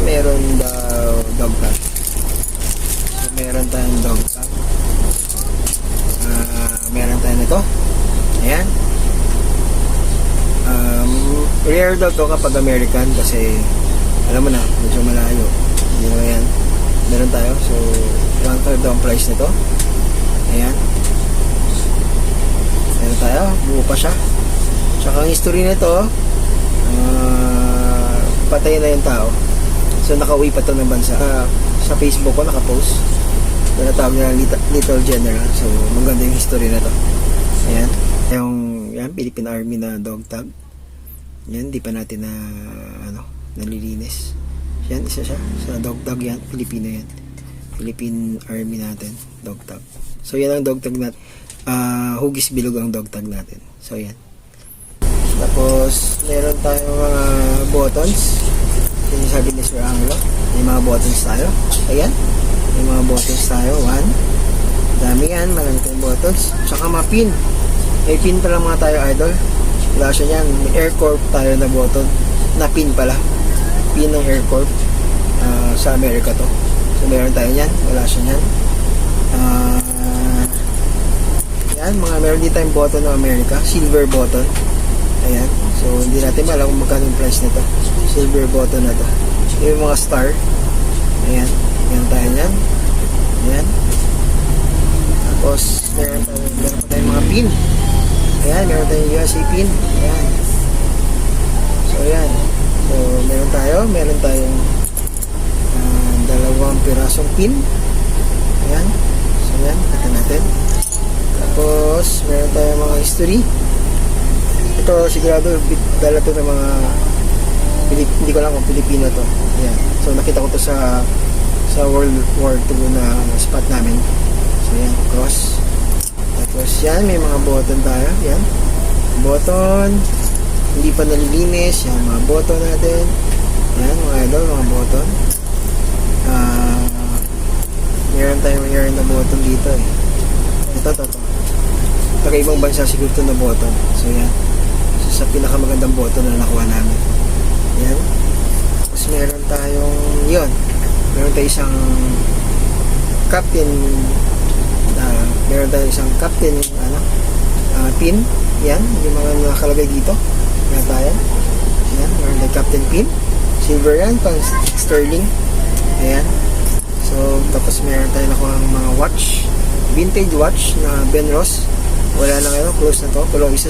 meron daw dog tag. So, meron tayong dog tag. Ah, meron tayo nito. Ayan. Um, rare daw to kapag American kasi alam mo na, medyo malayo. Hindi mo yan. Meron tayo. So, one third daw ang price nito. Ayan. Meron tayo. Buo pa siya. Tsaka ang history nito, ah, patay na yung tao. So, nakauwi pa to ng bansa. Ah, sa Facebook ko, nakapost. Tinatawag niya Little, Little General. So, maganda yung history na to. Ayan. Yung, yan, Philippine Army na dog tag. Yan, di pa natin na, ano, nalilinis. Yan, isa siya. Sa dog tag yan, Filipino yan. Philippine Army natin, dog tag. So, yan ang dog tag natin. Ah, hugis bilog ang dog tag natin. So, yan. Tapos, meron tayong mga buttons. Sabi ni Sir Angelo. May mga buttons tayo. Ayan. May mga buttons tayo. One. Dami yan. Marami tayong buttons. Tsaka mga pin. May pin pala mga tayo, idol. Wala siya yan. May Aircorp tayo na button. Na pin pala. Pin ng Aircorp. Ah, sa Amerika to. So, meron tayo yan. Wala siya yan. Ah, yan. Mga meron din tayong button ng Amerika. Silver button. Ayan. So, hindi natin alam kung magkano yung price nito. Silver button na to. Yung mga star. Ayan. Meron tayo yan. Ayan. Tapos, meron, tayo, meron pa tayong mga pin. Ayan, meron tayong USA pin. Ayan. So, ayan. So, meron tayo. Meron tayong ah, dalawang pirasong pin. Ayan. So, ayan. Kata natin. Tapos, meron tayong mga history. Ito, sigurado, dala to ng mga Pilip, hindi ko lang kung Pilipino to. Ayan. So, nakita ko to sa sa World War II na spot namin. So, yan, cross. Tapos, yan, may mga button tayo. Yan. Button. Hindi pa nalilinis. Yan, mga button natin. Yan, mga idol, mga button. Ah, meron tayong air na button dito eh. Ito, ito, ito. Taga bansa siguro ito na button. So, yan. So, sa pinakamagandang button na nakuha namin. Yan. Tapos meron tayong, yun. Meron tayong isang captain uh, meron tayong isang captain ano, ah, pin. Yan. Yung mga nakalagay dito. Yan tayo. Yan. Meron tayong captain pin. Silver yan. Pang sterling. Ayan. So, tapos meron tayo nakuha ng mga watch. Vintage watch na Ben Ross. Wala na ngayon. Close na to. Kulong isa